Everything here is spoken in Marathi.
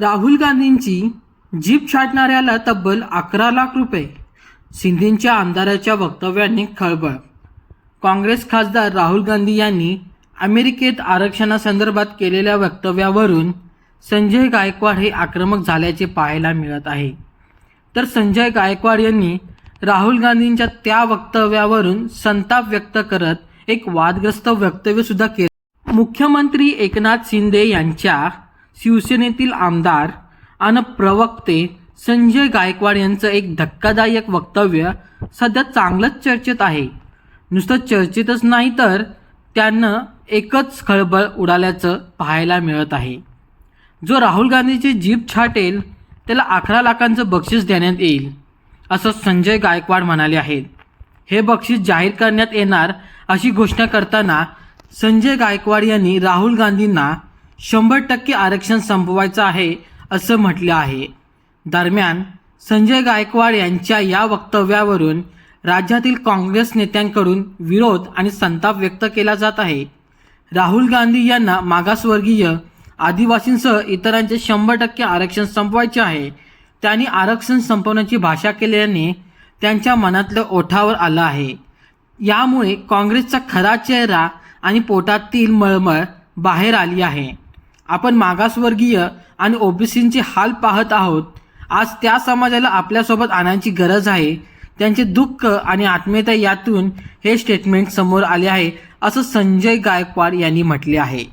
राहुल गांधींची जीप छाटणाऱ्याला तब्बल अकरा लाख रुपये सिंधींच्या आमदाराच्या वक्तव्याने खळबळ. काँग्रेस खासदार राहुल गांधी यांनी अमेरिकेत आरक्षणासंदर्भात केलेल्या वक्तव्यावरून संजय गायकवाड हे आक्रमक झाल्याचे पाहायला मिळत आहे. तर संजय गायकवाड यांनी राहुल गांधींच्या त्या वक्तव्यावरून संताप व्यक्त करत एक वादग्रस्त वक्तव्यसुद्धा केलं केले. मुख्यमंत्री एकनाथ शिंदे यांच्या शिवसेनेतील आमदार आणि प्रवक्ते संजय गायकवाड यांचं एक धक्कादायक वक्तव्य सध्या चांगलंच चर्चेत आहे. नुसतं चर्चेतच नाही तर त्यांना एकच खळबळ उडाल्याचं पाहायला मिळत आहे. जो राहुल गांधीची जीप छाटेल त्याला अकरा लाखांचं बक्षीस देण्यात येईल असं संजय गायकवाड म्हणाले आहेत. हे बक्षीस जाहीर करण्यात येणार अशी घोषणा करताना संजय गायकवाड यांनी राहुल गांधींना शंभर टक्के आरक्षण संपवायचं आहे असं म्हटलं आहे. दरम्यान संजय गायकवाड यांच्या या वक्तव्यावरून राज्यातील काँग्रेस नेत्यांकडून विरोध आणि संताप व्यक्त केला जात आहे. राहुल गांधी यांना मागासवर्गीय आदिवासींसह इतरांचे शंभर टक्के आरक्षण संपवायचे आहे. त्यांनी आरक्षण संपवण्याची भाषा केल्याने त्यांच्या मनातलं ओठावर आलं आहे. यामुळे काँग्रेसचा खरा चेहरा आणि पोटातील मळमळ बाहेर आली आहे. आपण मागासवर्गीय आणि ओबीसींचे हाल पाहत आहोत. आज त्या समाजाला आपल्यासोबत आणायची गरज आहे. त्यांचे दुःख आणि आत्मीयता यातून हे स्टेटमेंट समोर आले आहे असं संजय गायकवाड यांनी म्हटले आहे.